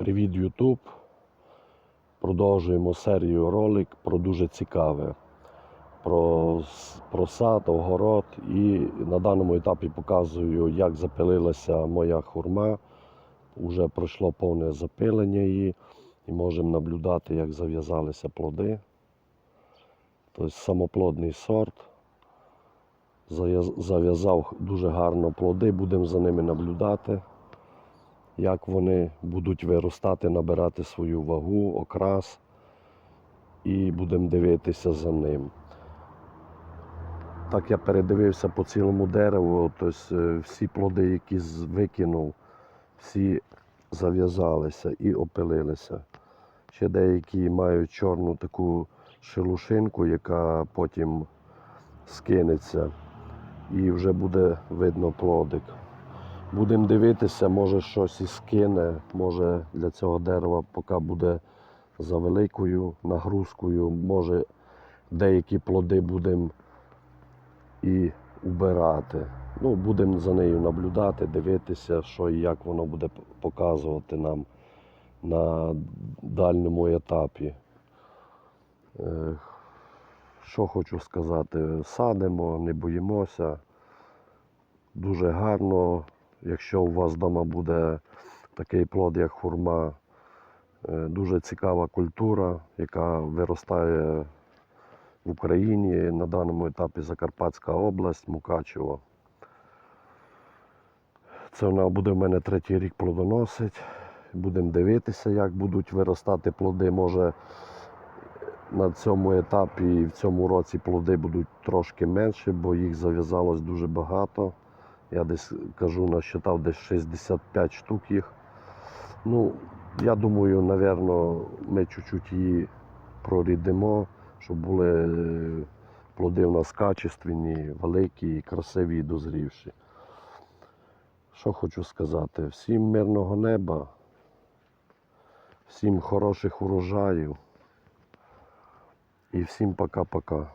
Привіт, Ютуб. Продовжуємо серію ролик про дуже цікаве. Про, про сад, огород. І на даному етапі показую, як запилилася моя хурма. Уже пройшло повне запилення її. І можемо наблюдати, як зав'язалися плоди. Тобто самоплодний сорт. Зав'язав дуже гарно плоди, будемо за ними наблюдати як вони будуть виростати, набирати свою вагу, окрас, і будемо дивитися за ним. Так я передивився по цілому дереву, тобто всі плоди, які викинув, всі зав'язалися і опилилися. Ще деякі мають чорну таку шелушинку, яка потім скинеться, і вже буде видно плодик. Будемо дивитися, може щось і скине, може для цього дерева поки буде за великою нагрузкою, може деякі плоди будемо і убирати. Ну, будемо за нею наблюдати, дивитися, що і як воно буде показувати нам на дальньому етапі. Е, Що хочу сказати, садимо, не боїмося. Дуже гарно, якщо у вас вдома буде такий плод, як хурма, е, дуже цікава культура, яка виростає в Україні на даному етапі Закарпатська область, Мукачево. Це вона буде в мене третій рік плодоносить. Будемо дивитися, як будуть виростати плоди. Може на цьому етапі і в цьому році плоди будуть трошки менші, бо їх зав'язалось дуже багато. Я десь кажу, насчитав десь 65 штук їх. Ну, я думаю, напевно, ми чуть-чуть її прорідимо, щоб були е, плоди у нас качественні, великі, красиві і дозрівші. Що хочу сказати? Всім мирного неба, всім хороших урожаїв і всім пока-пока.